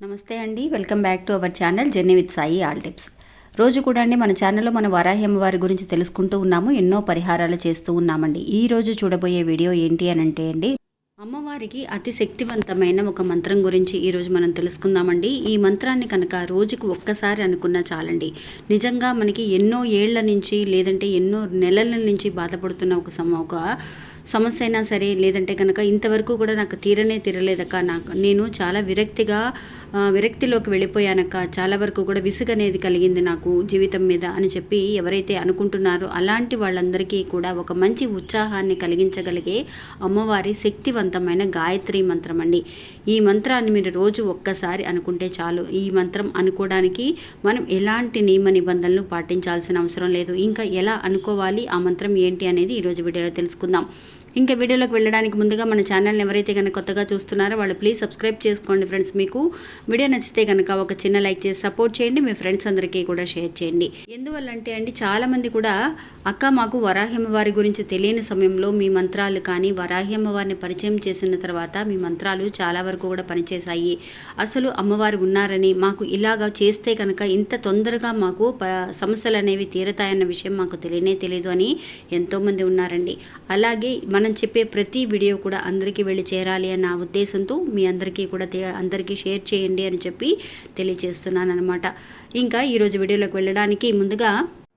నమస్తే అండి. Welcome back to our channel journey with Sai all tips. రోజు కూడా అండి మన ఛానల్లో మన వారాహ్యమ్మ వారి గురించి తెలుసుకుంటూ ఉన్నాము ఎన్నో పరిహారాలు చేస్తూ ఉన్నామండి. ఈ రోజు చూడబోయే వీడియో ఏంటి అని అంటే అండి అమ్మవారికి అతి శక్తివంతమైన ఒక మంత్రం గురించి ఈరోజు మనం తెలుసుకుందామండి. ఈ మంత్రాన్ని కనుక రోజుకు ఒక్కసారి అనుకున్నా చాలండి. నిజంగా మనకి ఎన్నో ఏళ్ళ నుంచి లేదంటే ఎన్నో నెలల నుంచి బాధపడుతున్న ఒక సమ ఒక సమస్య అయినా సరే లేదంటే కనుక ఇంతవరకు కూడా నాకు తీరనే తీరలేదక్క. నాకు నేను చాలా విరక్తిగా విరక్తిలోకి వెళ్ళిపోయానక్క. చాలా వరకు కూడా విసుగనేది కలిగింది నాకు జీవితం మీద అని చెప్పి ఎవరైతే అనుకుంటున్నారో అలాంటి వాళ్ళందరికీ కూడా ఒక మంచి ఉత్సాహాన్ని కలిగించగలిగే అమ్మవారి శక్తివంతమైన గాయత్రి మంత్రం అండి. ఈ మంత్రాన్ని మీరు రోజు ఒక్కసారి అనుకుంటే చాలు. ఈ మంత్రం అనుకోవడానికి మనం ఎలాంటి నియమ నిబంధనలు పాటించాల్సిన అవసరం లేదు. ఇంకా ఎలా అనుకోవాలి ఆ మంత్రం ఏంటి అనేది ఈరోజు వీడియోలో తెలుసుకుందాం. ఇంకా వీడియోలోకి వెళ్ళడానికి ముందుగా మన ఛానల్ని ఎవరైతే కనుక కొత్తగా చూస్తున్నారో వాళ్ళు ప్లీజ్ సబ్స్క్రైబ్ చేసుకోండి ఫ్రెండ్స్ మీకు వీడియో నచ్చితే కనుక ఒక చిన్న లైక్ చేసి సపోర్ట్ చేయండి. మీ ఫ్రెండ్స్ అందరికీ కూడా షేర్ చేయండి. ఎందువల్ల అంటే అండి చాలామంది కూడా అక్క మాకు వరాహ్యమ్మ వారి గురించి తెలియని సమయంలో మీ మంత్రాలు కానీ వరాహ్యమ్మ వారిని పరిచయం చేసిన తర్వాత మీ మంత్రాలు చాలా వరకు కూడా పనిచేశాయి. అసలు అమ్మవారు ఉన్నారని మాకు ఇలాగా చేస్తే కనుక ఇంత తొందరగా మాకు ప సమస్యలు అనేవి తీరతాయన్న విషయం మాకు తెలియనే తెలియదు అని ఎంతోమంది ఉన్నారండి. అలాగే మనం చెప్పే ప్రతి వీడియో కూడా అందరికీ వెళ్ళి చేరాలి అన్న ఉద్దేశంతో మీ అందరికీ కూడా అందరికీ షేర్ చేయండి అని చెప్పి తెలియజేస్తున్నాను అనమాట ఇంకా ఈరోజు వీడియోలోకి వెళ్ళడానికి ముందుగా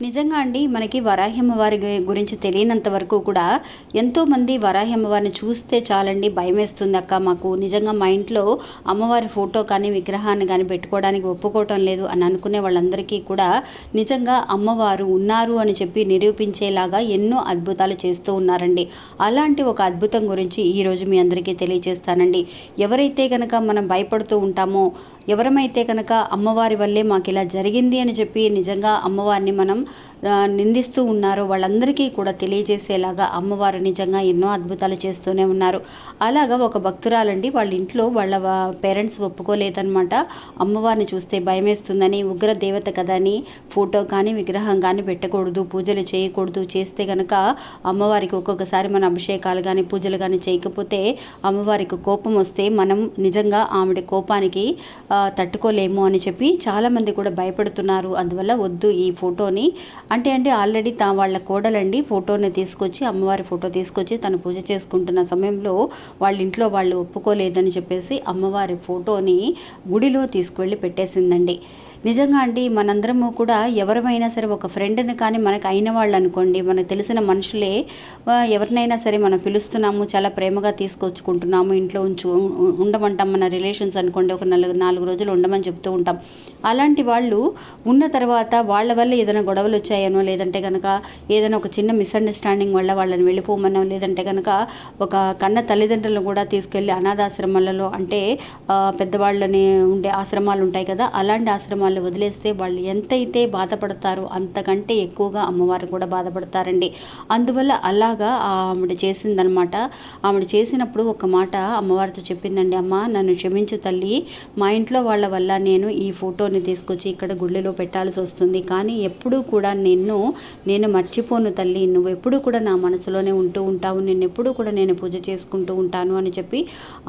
నిజంగా అండి మనకి వరాహ్యమ్మ వారి గురించి తెలియనంత వరకు కూడా ఎంతోమంది వరాహ్యమ్మ వారిని చూస్తే చాలండి భయం వేస్తుంది అక్క. మాకు నిజంగా మా ఇంట్లో అమ్మవారి ఫోటో కానీ విగ్రహాన్ని కానీ పెట్టుకోవడానికి ఒప్పుకోవటం లేదు అని అనుకునే వాళ్ళందరికీ కూడా నిజంగా అమ్మవారు ఉన్నారు అని చెప్పి నిరూపించేలాగా ఎన్నో అద్భుతాలు చేస్తూ ఉన్నారండి. అలాంటి ఒక అద్భుతం గురించి ఈరోజు మీ అందరికీ తెలియజేస్తానండి ఎవరైతే కనుక మనం భయపడుతూ ఉంటామో ఎవరమైతే కనుక అమ్మవారి వల్లే మాకు ఇలా జరిగింది అని చెప్పి నిజంగా అమ్మవారిని మనం నిందిస్తూ ఉన్నారో. వాళ్ళందరికీ కూడా తెలియజేసేలాగా అమ్మవారు నిజంగా ఎన్నో అద్భుతాలు చేస్తూనే ఉన్నారు. అలాగా ఒక భక్తురాలండి. వాళ్ళ ఇంట్లో వాళ్ళ పేరెంట్స్ ఒప్పుకోలేదన్నమాట. అమ్మవారిని చూస్తే భయమేస్తుందని ఉగ్ర దేవత కదా అని ఫోటో కానీ విగ్రహం కానీ పెట్టకూడదు పూజలు చేయకూడదు. చేస్తే కనుక అమ్మవారికి ఒక్కొక్కసారి మన అభిషేకాలు కానీ పూజలు కానీ చేయకపోతే అమ్మవారికి కోపం వస్తే మనం నిజంగా ఆవిడ కోపానికి తట్టుకోలేము అని చెప్పి చాలామంది కూడా భయపడుతున్నారు. అందువల్ల వద్దు ఈ ఫోటోని. అంటే అంటే ఆల్రెడీ తా వాళ్ళ కోడలండి ఫోటోని తీసుకొచ్చి అమ్మవారి ఫోటో తీసుకొచ్చి తను పూజ చేసుకుంటున్న సమయంలో వాళ్ళ ఇంట్లో వాళ్ళు ఒప్పుకోలేదని చెప్పేసి అమ్మవారి ఫోటోని గుడిలో తీసుకువెళ్ళి పెట్టేసిందండి. నిజంగా అండి మనందరము కూడా ఎవరమైనా సరే ఒక ఫ్రెండ్ని కానీ మనకు అయిన వాళ్ళు అనుకోండి మనకు తెలిసిన మనుషులే ఎవరినైనా సరే మనం పిలుస్తున్నాము చాలా ప్రేమగా తీసుకొచ్చుకుంటున్నాము ఇంట్లో ఉంచు ఉండమంటాం మన రిలేషన్స్ అనుకోండి ఒక నలుగు నాలుగు రోజులు ఉండమని చెప్తూ ఉంటాం. అలాంటి వాళ్ళు ఉన్న తర్వాత వాళ్ళ వల్ల ఏదైనా గొడవలు వచ్చాయనో లేదంటే కనుక ఏదైనా ఒక చిన్న మిస్అండర్స్టాండింగ్ వల్ల వాళ్ళని వెళ్ళిపోమనో లేదంటే కనుక ఒక కన్న తల్లిదండ్రులను కూడా తీసుకెళ్ళి అనాథాశ్రమాలలో అంటే పెద్దవాళ్ళని ఉండే ఆశ్రమాలు ఉంటాయి కదా అలాంటి ఆశ్రమాలు వాళ్ళు వదిలేస్తే వాళ్ళు ఎంతైతే బాధపడతారో అంతకంటే ఎక్కువగా అమ్మవారు కూడా బాధపడతారండి. అందువల్ల అలాగా ఆవిడ చేసిందనమాట ఆవిడ చేసినప్పుడు ఒక మాట అమ్మవారితో చెప్పిందండి అమ్మ నన్ను క్షమించు తల్లి. మా ఇంట్లో వాళ్ళ వల్ల నేను ఈ ఫోటోని తీసుకొచ్చి ఇక్కడ గుళ్ళెలో పెట్టాల్సి వస్తుంది. కానీ ఎప్పుడూ కూడా నిన్ను నేను మర్చిపోను తల్లి. నువ్వు ఎప్పుడూ కూడా నా మనసులోనే ఉంటూ ఉంటావు. నేను ఎప్పుడూ కూడా నేను పూజ చేసుకుంటూ ఉంటాను అని చెప్పి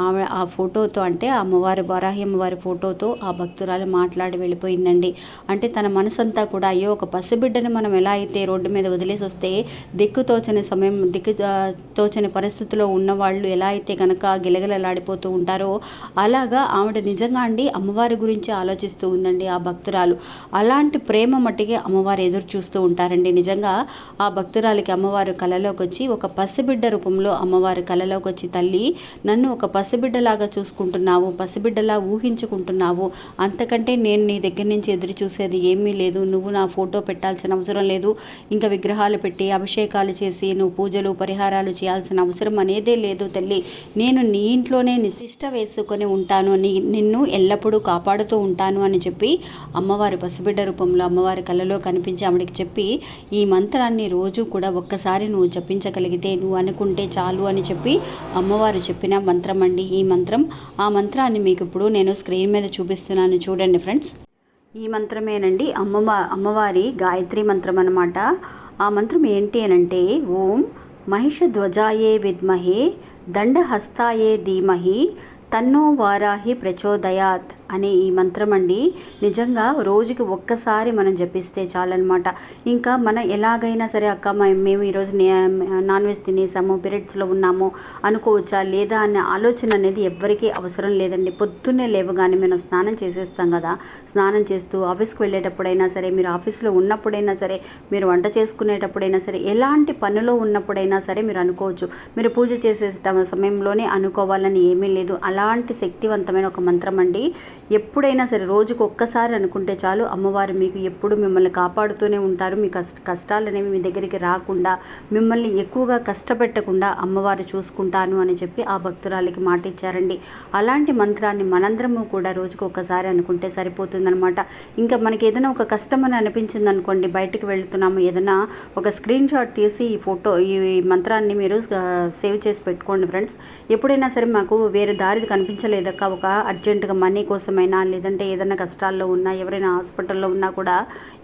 ఆమె ఆ ఫోటోతో అంటే ఆ అమ్మవారి వరాహి అమ్మవారి ఫోటోతో ఆ భక్తురాలు మాట్లాడి వెళ్ళిపోయింది. అయిపోయిందండి అంటే తన మనసంతా కూడా అయ్యో ఒక పసిబిడ్డని మనం ఎలా అయితే రోడ్డు మీద వదిలేసి వస్తే దిక్కు తోచని సమయం దిక్కు తోచని పరిస్థితిలో ఉన్నవాళ్ళు ఎలా అయితే కనుక గిలగిలలాడిపోతూ ఉంటారో అలాగా ఆవిడ నిజంగా అండి అమ్మవారి గురించి ఆలోచిస్తూ ఉందండి ఆ భక్తురాలు. అలాంటి ప్రేమ మట్టికి అమ్మవారు ఎదురు చూస్తూ ఉంటారండి. నిజంగా ఆ భక్తురాలకి అమ్మవారు కళలోకి వచ్చి ఒక పసిబిడ్డ రూపంలో అమ్మవారి కళలోకి వచ్చి తల్లి నన్ను ఒక పసిబిడ్డలాగా చూసుకుంటున్నావు పసిబిడ్డలా ఊహించుకుంటున్నావు. అంతకంటే నేను నీ దగ్గర నుంచి ఎదురు చూసేది ఏమీ లేదు. నువ్వు నా ఫోటో పెట్టాల్సిన అవసరం లేదు. ఇంకా విగ్రహాలు పెట్టి అభిషేకాలు చేసి నువ్వు పూజలు పరిహారాలు చేయాల్సిన అవసరం అనేదే లేదు తల్లి. నేను నీ ఇంట్లోనే నిశిష్ట వేసుకొని ఉంటాను. నీ నిన్ను ఎల్లప్పుడూ కాపాడుతూ ఉంటాను అని చెప్పి అమ్మవారి పసిబిడ్డ రూపంలో అమ్మవారి కళ్ళలో కనిపించి ఆవిడకి చెప్పి ఈ మంత్రాన్ని రోజు కూడా ఒక్కసారి నువ్వు జపించగలిగితే నువ్వు అనుకుంటే చాలు అని చెప్పి అమ్మవారు చెప్పిన మంత్రం అండి. ఈ మంత్రం ఆ మంత్రాన్ని మీకు ఇప్పుడు నేను స్క్రీన్ మీద చూపిస్తున్నాను. చూడండి ఫ్రెండ్స్. ఈ మంత్రమేనండి. అమ్మవ అమ్మవారి గాయత్రి మంత్రం అనమాట ఆ మంత్రం ఏంటి అనంటే ఓం మహిషధ్వజాయే విద్మహే దండహస్తాయే ధీమహి తన్నో వారాహి ప్రచోదయాత్. అనే ఈ మంత్రం అండి. నిజంగా రోజుకి ఒక్కసారి మనం జపిస్తే చాలన్నమాట. ఇంకా మనం ఎలాగైనా సరే అక్క మేము ఈరోజు నే- నాన్ వెజ్ తినేసాము పీరియడ్స్లో ఉన్నాము అనుకోవచ్చా లేదా అనే ఆలోచన అనేది ఎవ్వరికీ అవసరం లేదండి. పొద్దున్నే లేవగానే మనం స్నానం చేసేస్తాం కదా. స్నానం చేస్తూ ఆఫీస్కి వెళ్ళేటప్పుడైనా సరే మీరు ఆఫీస్లో ఉన్నప్పుడైనా సరే మీరు వంట చేసుకునేటప్పుడైనా సరే ఎలాంటి పనిలో ఉన్నప్పుడైనా సరే మీరు అనుకోవచ్చు. మీరు పూజ చేసే సమయంలోనే అనుకోవాలని ఏమీ లేదు. అలాంటి శక్తివంతమైన ఒక మంత్రం అండి. ఎప్పుడైనా సరే రోజుకు ఒక్కసారి అనుకుంటే చాలు అమ్మవారు మీకు ఎప్పుడు మిమ్మల్ని కాపాడుతూనే ఉంటారు. మీ కష్ట కష్టాలు అనేవి మీ దగ్గరికి రాకుండా మిమ్మల్ని ఎక్కువగా కష్టపెట్టకుండా అమ్మవారు చూసుకుంటాను అని చెప్పి ఆ భక్తురాలికి మాట ఇచ్చారండి అలాంటి మంత్రాన్ని మనందరము కూడా రోజుకు ఒక్కసారి అనుకుంటే సరిపోతుందనమాట ఇంకా మనకి ఏదైనా ఒక కష్టం అని అనిపించింది అనుకోండి బయటికి వెళ్తున్నాము ఏదైనా ఒక స్క్రీన్ షాట్ తీసి ఈ ఫోటో ఈ మంత్రాన్ని మీరు సేవ్ చేసి పెట్టుకోండి ఫ్రెండ్స్. ఎప్పుడైనా సరే మాకు వేరే దారి కనిపించలేదక్క. ఒక అర్జెంటుగా మనీ కోసం కోసమైనా లేదంటే ఏదైనా కష్టాల్లో ఉన్నా ఎవరైనా హాస్పిటల్లో ఉన్నా కూడా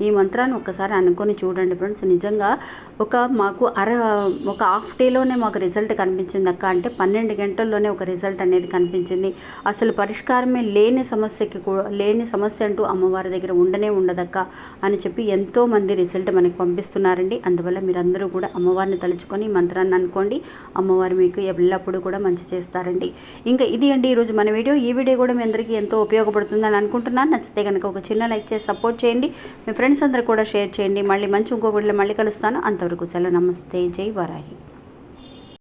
ఈ మంత్రాన్ని ఒక్కసారి అనుకొని చూడండి ఫ్రెండ్స్. నిజంగా ఒక మాకు అర ఒక హాఫ్ డేలోనే మాకు రిజల్ట్ కనిపించింది అక్క. అంటే పన్నెండు గంటల్లోనే ఒక రిజల్ట్ అనేది కనిపించింది. అసలు పరిష్కారమే లేని సమస్యకి కూడా లేని సమస్య అంటూ అమ్మవారి దగ్గర ఉండనే ఉండదక్క అని చెప్పి ఎంతో మంది రిజల్ట్ మనకి పంపిస్తున్నారండి. అందువల్ల మీరందరూ కూడా అమ్మవారిని తలుచుకొని మంత్రాన్ని అనుకోండి. అమ్మవారు మీకు ఎల్లప్పుడూ కూడా మంచి చేస్తారండి. ఇంకా ఇది అండి ఈరోజు మన వీడియో. ఈ వీడియో కూడా మీ అందరికీ ఎంతో ఉపయోగపడుతుందని అనుకుంటున్నాను. నచ్చితే కనుక ఒక చిన్న లైక్ చేసి సపోర్ట్ చేయండి. మీ ఫ్రెండ్స్ అందరూ కూడా షేర్ చేయండి. మళ్ళీ మంచి ఇంకో మళ్ళీ కలుస్తాను. అంతవరకు సెలవు. నమస్తే. జై వరాహి.